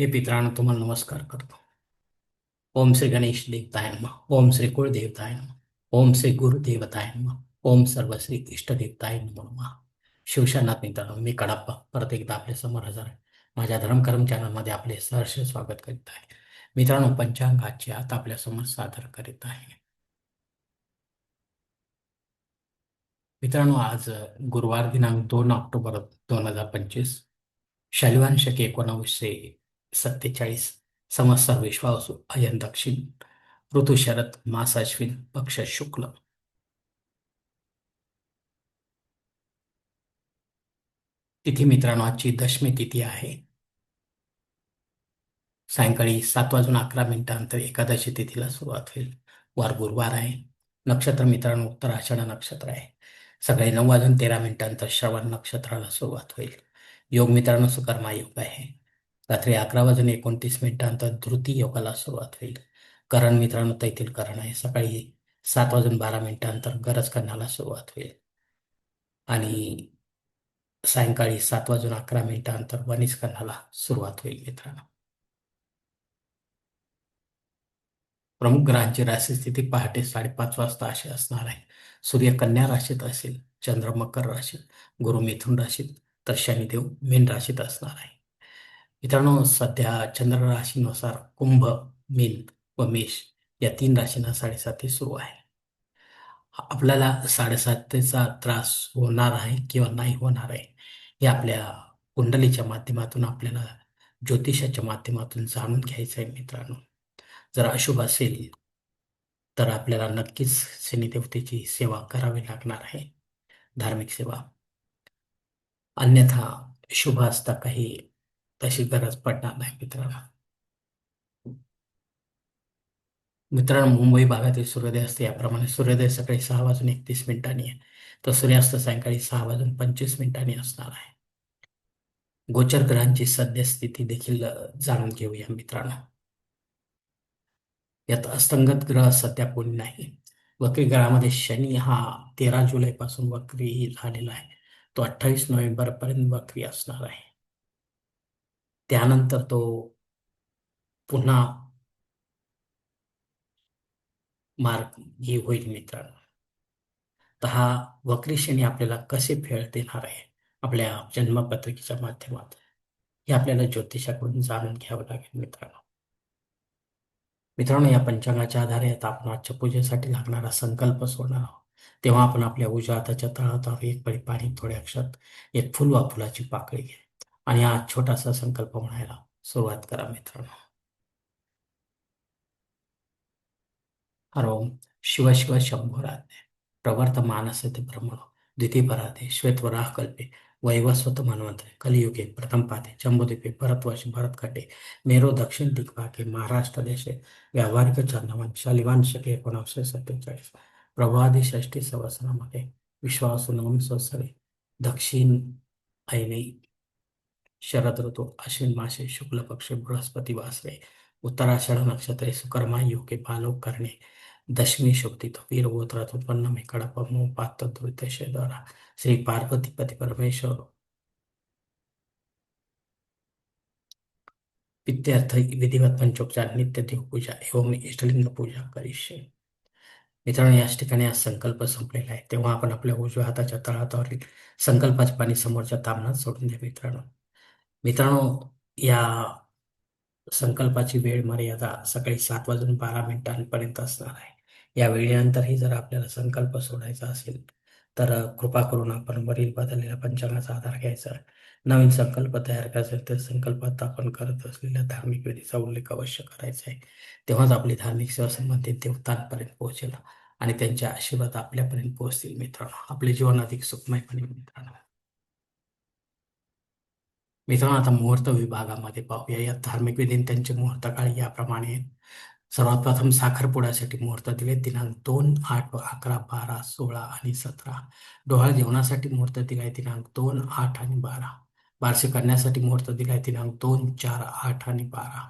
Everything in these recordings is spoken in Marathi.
मी पितरांनो तुम्हाला नमस्कार करतो. ओम श्री गणेश देवताय नम. ओम श्री कुळदेवताय नम. ओम श्री गुरुदेवताय नम. ओम सर्व श्री इष्टदेवताय नम शिवशानाथ मित्रांनो मी कडाप्पा परत एकदा आपल्यासमोर हजर आहे. माझ्या धर्मकर्म चॅनलमध्ये आपले सहर्ष स्वागत करीत आहे. मित्रांनो पंचांगाची आता आपल्यासमोर सादर करीत आहे. मित्रांनो आज गुरुवार दिनांक दोन ऑक्टोबर दोन हजार पंचवीस शैलवान शके एकोणावीसशे सत्तेचाळीस संवत्सर विश्वासू अयन दक्षिण ऋतू शरद मास अश्विन पक्ष शुक्ल. तिथी मित्रांनो आजची दशमी तिथी आहे. सायंकाळी सात वाजून अकरा मिनिटांनंतर एकादशी तिथीला सुरुवात होईल. वार गुरुवार आहे. नक्षत्र मित्रांनो उत्तर आषाढ नक्षत्र आहे. सकाळी नऊ वाजून तेरा मिनिटांनंतर श्रवण नक्षत्राला सुरुवात होईल. योग मित्रांनो सुकर्मा योग आहे. रात्री अकरा वाजून एकोणतीस मिनिटांतर धृती योगाला सुरुवात होईल. करण मित्रांनो तैतील करण आहे. सकाळी सात वाजून बारा मिनिटांतर गरज करण्याला सुरुवात होईल. आणि सायंकाळी सात वाजून अकरा मिनिटांतर वनिस करण्याला सुरुवात होईल मित्रांनो. प्रमुख ग्रहांची राशी स्थिती पहाटे साडेपाच वाजता अशी असणार आहे. सूर्य कन्या राशीत असेल चंद्र मकर राशीत गुरु मिथुन राशीत तर शनिदेव मीन राशीत असणार आहे. मित्रांनो सध्या चंद्र राशीनुसार कुंभ मीन व मेष या तीन राशींना साडेसाती सुरू आहे. आपल्याला साडेसातीचा त्रास होणार आहे किंवा नाही होणार आहे हे आपल्या कुंडलीच्या माध्यमातून आपल्याला ज्योतिषाच्या माध्यमातून जाणून घ्यायचं आहे मित्रांनो. जर अशुभ असेल तर आपल्याला नक्कीच शनिदेवतेची सेवा करावी लागणार आहे. धार्मिक सेवा. अन्यथा शुभ असता काही तशी गरज पडणार नाही मित्रांनो. मित्रांनो मुंबई भागातील सूर्योदय असते. याप्रमाणे सूर्योदय सकाळी सहा वाजून एकतीस मिनिटांनी आहे. तर सूर्यास्त सायंकाळी सहा वाजून पंचवीस मिनिटांनी असणार आहे. गोचर ग्रहांची सद्यस्थिती देखील जाणून घेऊया मित्रांनो. यात अस्तंगत ग्रह सध्या कोणी नाही. वक्री ग्रहामध्ये शनी हा तेरा जुलैपासून वक्री झालेला आहे. तो अठ्ठावीस नोव्हेंबर पर्यंत वक्री असणार आहे. त्यानंतर तो पुन्हा मार्ग हे होईल मित्रांनो. तर हा वक्री शनी आपल्याला कसे फेळ देणार आहे? आपल्या जन्मपत्रिकेच्या माध्यमातून हे आपल्याला ज्योतिषाकडून जाणून घ्यावं लागेल मित्रांनो. मित्रांनो या पंचांगाच्या आधारे आता आपण आजच्या पूजेसाठी लागणारा संकल्प सोडणार आहोत. तेव्हा आपण आपल्या उजव्या हाताच्या तळहातावर एक पळी पाणी थोड्या अक्षात एक फुल वा फुलाची पाकळी घ्या. आणि हा छोटासा संकल्प म्हणायला सुरुवात करा मित्रांनो. हरोम शिव शिव शंभोराधे प्रवर्त मानसते ब्रह्मण द्वितीपराधे श्वेतवराह कल्पे. वैवस्वत मनवंतरे. कलियुगे प्रथम पाते जम्बुद्वीपे भरतवर्ष भरतकटे. मेरो दक्षिण दिग्भागे महाराष्ट्र देशे. व्यावहारिक चंदवन शालिवान शके एकोणीसशे सत्तेचाळीस. प्रभादी षष्टी संवत्सरामध्ये विश्वासू नवम संवत्सरे दक्षिण ऐने शरद ऋतू अश्विन मासे शुक्ल पक्ष बृहस्पती वासरे उत्तराषाढ नक्षत्रे सुकर्मा योगे बालोक करणे दशमी शोधित वीर गोत्रात उत्पन्न मे कडप पात द्वारा श्री पार्वती पती परमेश्वर। विद्यार्थ विधिवत पंचोपचार नित्य देवपूजा एवं इष्टलिंग पूजा करीशे। मित्रांनो याच ठिकाणी आज संकल्प संपलेला आहे. तेव्हा आपण आपल्या उजव्या हाताच्या तळहातावरील संकल्पाचे पाणी समोरच्या तामनात सोडून द्या मित्रांनो. मित्रांनो या संकल्पाची वेळ मर्यादा सकाळी सात वाजून बारा मिनिटांपर्यंत असणार आहे. या वेळेनंतरही जर आपल्याला संकल्प सोडायचा असेल तर कृपा करून आपण वरील बदललेल्या पंचांगाचा आधार घ्यायचा. नवीन संकल्प तयार करायचा तर संकल्पात आपण करत असलेल्या धार्मिक विधीचा उल्लेख अवश्य करायचा आहे. तेव्हाच आपली धार्मिक सेवा संबंधित देवतांपर्यंत पोहोचेल आणि त्यांचे आशीर्वाद आपल्यापर्यंत पोहोचतील मित्रांनो. आपले जीवन अधिक सुखमयपणे मित्रांनो. मित्रांनो आता मुहूर्त विभागामध्ये पाहूया. या धार्मिक विधीन त्यांचे मुहूर्त काळ याप्रमाणे सर्वात प्रथम साखरपुड्यासाठी मुहूर्त दिले. दिनांक दोन आठ अकरा बारा सोळा आणि सतरा. डोहाळ जेवणासाठी मुहूर्त दिलाय दिनांक दोन आठ आणि बारा. बारसे करण्यासाठी मुहूर्त दिलाय दिनांक दोन चार आठ आणि बारा.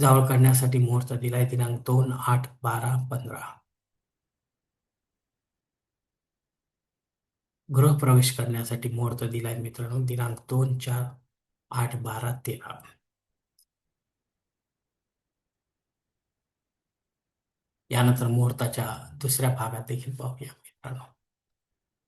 जावळ करण्यासाठी मुहूर्त दिलाय दिनांक दोन आठ बारा पंधरा. गृहप्रवेश करण्यासाठी मुहूर्त दिलाय मित्रांनो. दिनांक दोन चार आठ बारा तेरा. यानंतर मुहूर्ताच्या दुसऱ्या भागात देखील पाहूया मित्रांनो.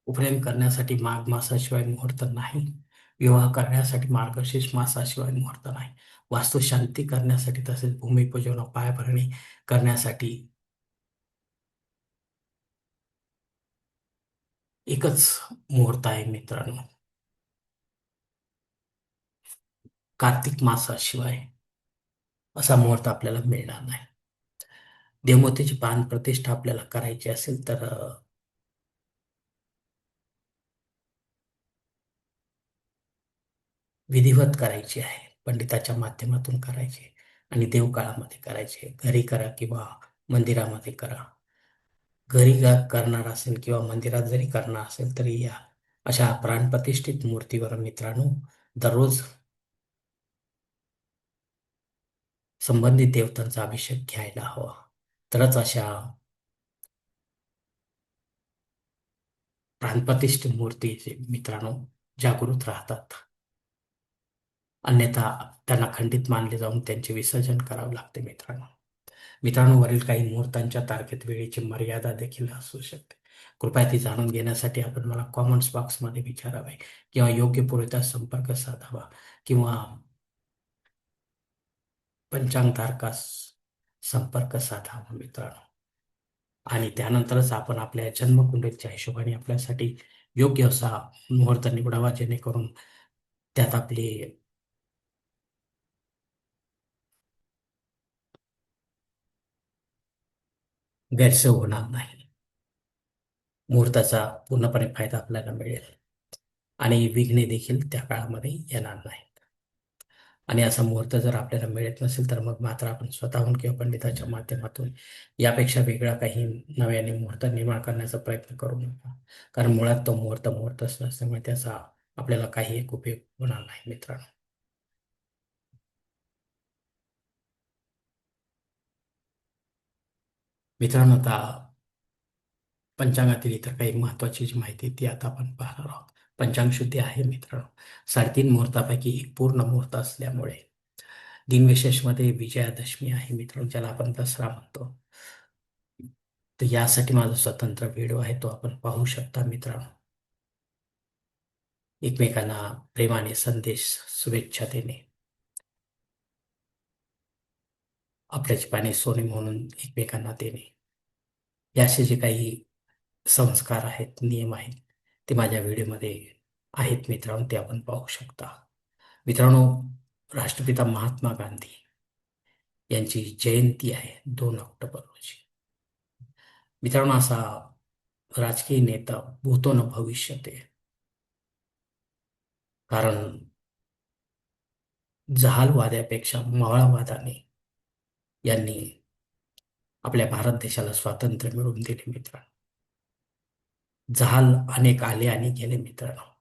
उपनयन करण्यासाठी माघ मासाशिवाय मुहूर्त नाही. विवाह करण्यासाठी मार्गशीर्ष मासाशिवाय मुहूर्त नाही. वास्तुशांती करण्यासाठी तसेच भूमिपूजन पायाभरणी करण्यासाठी एकच मुहूर्त आहे मित्रांनो. कार्तिक मासाशिवाय असा मुहूर्त आपल्याला मिळणार नाही. देवमतेची पान प्रतिष्ठा आपल्याला करायची असेल तर विधिवत करायची आहे. पंडिताच्या माध्यमातून करायची आणि देवकाळामध्ये करायचे. घरी करा किंवा मंदिरामध्ये करा. घरी करणार असेल किंवा मंदिरात जरी करणार असेल तरी या अशा प्राणप्रतिष्ठित मूर्तीवर मित्रांनो दररोज संबंधित देवतांचा अभिषेक घ्यायला हवा. तरच अशा प्राणप्रतिष्ठित मूर्ती मित्रांनो जागृत राहतात. अन्यथा त्यांना खंडित मानले जाऊन त्यांचे विसर्जन करावे लागते मित्रांनो. मित्रांनो वरील काही मुहूर्तांच्या तारखेत वेळेची मर्यादा देखील असू शकते. कृपया ती जाणून घेण्यासाठी आपण मला कॉमेंट्स बॉक्समध्ये विचारावे किंवा योग्य पुरेता संपर्क साधावा किंवा पंचांग तारकास संपर्क साधावा मित्रांनो. आणि त्यानंतरच आपण आपल्या जन्मकुंडलीच्या हिशोबाने आपल्यासाठी योग्य असा मुहूर्त निवडावा जेणेकरून त्यात आपली गैरसोय होणार नाही. मुहूर्ताचा पूर्णपणे फायदा आपल्याला मिळेल. आणि विघ्ने देखील त्या काळामध्ये येणार नाहीत. आणि असा मुहूर्त जर आपल्याला मिळत नसेल तर मग मात्र आपण स्वतःहून किंवा पंडिताच्या माध्यमातून यापेक्षा वेगळा काही नव्याने मुहूर्त निर्माण करण्याचा प्रयत्न करू नका. कारण मुळात तो मुहूर्त मुहूर्तच नसल्यामुळे त्याचा आपल्याला काही एक उपयोग होणार नाही मित्रांनो. मित्रांनो आता पंचांगातील इतर काही महत्वाची जी माहिती ती आता आपण पाहणार आहोत. पंचांग शुद्धी आहे मित्रांनो. साडेतीन मुहूर्तापैकी एक पूर्ण मुहूर्त असल्यामुळे दिनविशेषमध्ये विजयादशमी आहे मित्रांनो ज्याला आपण दसरा म्हणतो. तर यासाठी माझा स्वतंत्र व्हिडिओ आहे तो आपण पाहू शकता मित्रांनो. एकमेकांना प्रेमाने संदेश शुभेच्छा देणे. आपल्याची पाणी सोने म्हणून एकमेकांना देणे. याचे जे काही संस्कार आहेत नियम आहेत ते माझ्या व्हिडिओमध्ये आहेत मित्रांनो ते आपण पाहू शकता. मित्रांनो राष्ट्रपिता महात्मा गांधी यांची जयंती आहे दोन ऑक्टोबर रोजी. मित्रांनो असा राजकीय नेता भूतो न भविष्यते कारण जहालवाद्यापेक्षा मवाळवादाने यांनी आपल्या भारत देशाला स्वातंत्र्य मिळवून दिले मित्रांनो. जहाल अनेक आले आणि गेले मित्रांनो.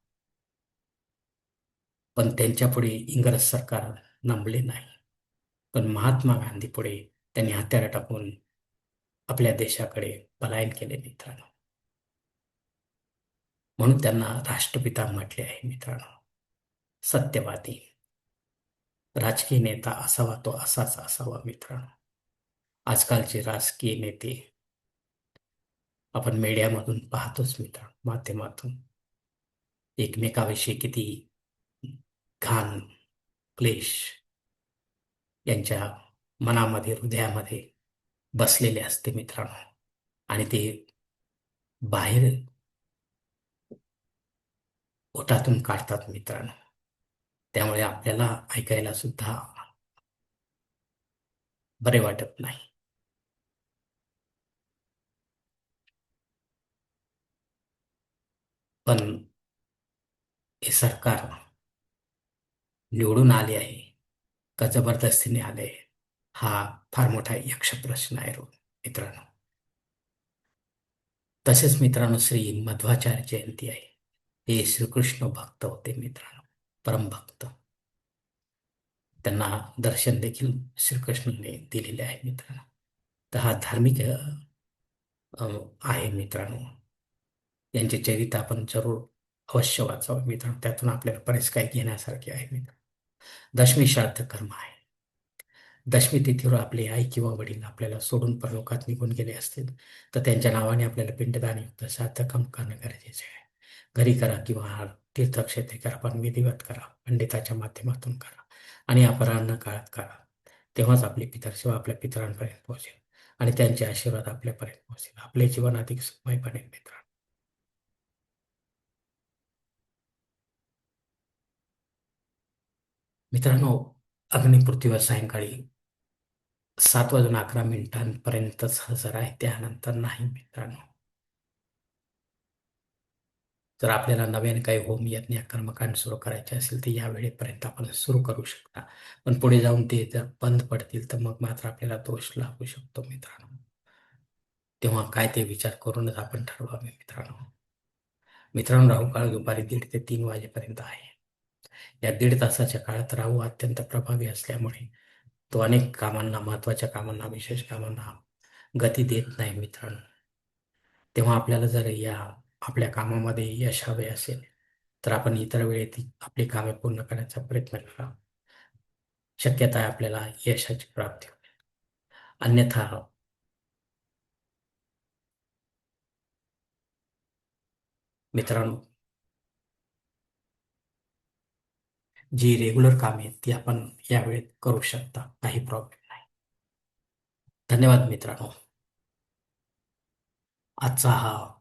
पण त्यांच्या पुढे इंग्रज सरकार नमले नाही. पण महात्मा गांधी पुढे त्यांनी हत्यार टाकून आपल्या देशाकडे पलायन केले मित्रांनो. म्हणून त्यांना राष्ट्रपिता म्हटले आहे मित्रांनो. सत्यवादी. राजकीय नेता असावा तो असाच असावा मित्रांनो आजकालचे राजकीय नेते आपण मीडियामधून पाहतोच मित्र माध्यमातून. एकमेकाविषयी किती घाण क्लेश यांच्या मनामध्ये हृदयामध्ये बसलेले असते मित्रांनो. आणि ते बाहेर ओटातून काढतात मित्रांनो. त्यामुळे आपल्याला ऐकायला सुद्धा बरे वाटत नाही. पण हे सरकार निवडून आले आहे. का जबरदस्तीने आले हा फार मोठा यक्ष प्रश्न आहे मित्रांनो. तसेच मित्रांनो श्री मध्वाचार्य जयंती आहे. हे श्रीकृष्ण भक्त होते मित्रांनो. परमभक्त त्यांना दर्शन देखील श्रीकृष्णाने दिलेले आहे मित्रांनो. तर हा धार्मिक आहे मित्रांनो. यांचे चरित्र आपण जरूर अवश्य वाचावं मित्रांनो. त्यातून आपल्याला बरेच काही घेण्यासारखे आहे मित्र दशमी श्राद्ध कर्म आहे. दशमी तिथीवर आपले आई किंवा वडील आपल्याला सोडून परलोकात निघून गेले असतील तर त्यांच्या नावाने आपल्याला पिंडदान युक्त सार्थकम करणं गरजेचे आहे. घरी करा किंवा तीर्थक्षेत्री करा पण विधिवत करा पंडिताच्या माध्यमातून करा आणि अपराह्न काळात करा. तेव्हाच आपली पितरसेवा आपल्या पितरांपर्यंत पोहोचेल आणि त्यांचे आशीर्वाद आपल्यापर्यंत पोहोचेल. आपले जीवन अधिक सुखमय बनेल मित्रांनो. मित्रांनो अग्निपृथ्वीवर सायंकाळी सात वाजून अकरा मिनिटांपर्यंतच हजर आहे. त्यानंतर नाही मित्रांनो. जर आपल्याला नव्याने काही होम यज्ञ कर्मकांड सुरू करायचे असेल तर या वेळेपर्यंत आपण सुरू करू शकता. पण पुढे जाऊन ते जर बंद पडतील तर मग मात्र आपल्याला दोष लागू शकतो मित्रांनो. तेव्हा काय ते विचार करूनच आपण ठरवावे मित्रांनो. मित्रांनो राहू काळ दुपारी दीड ते तीन वाजेपर्यंत आहे. या दीड तासाच्या काळात राहू अत्यंत प्रभावी असल्यामुळे तो अनेक कामांना महत्त्वाच्या कामांना विशेष कामांना गती देत नाही मित्रांनो. तेव्हा आपल्याला जर या आपल्या कामामध्ये यश हवे असेल तर आपण इतर वेळेत आपली कामे पूर्ण करण्याचा प्रयत्न करा. शक्यता आहे आपल्याला यशाची प्राप्ती होईल. अन्यथा मित्रांनो जी रेग्युलर कामे आहेत ती आपण यावेळेत करू शकता. काही प्रॉब्लेम नाही. धन्यवाद मित्रांनो. आजचा हा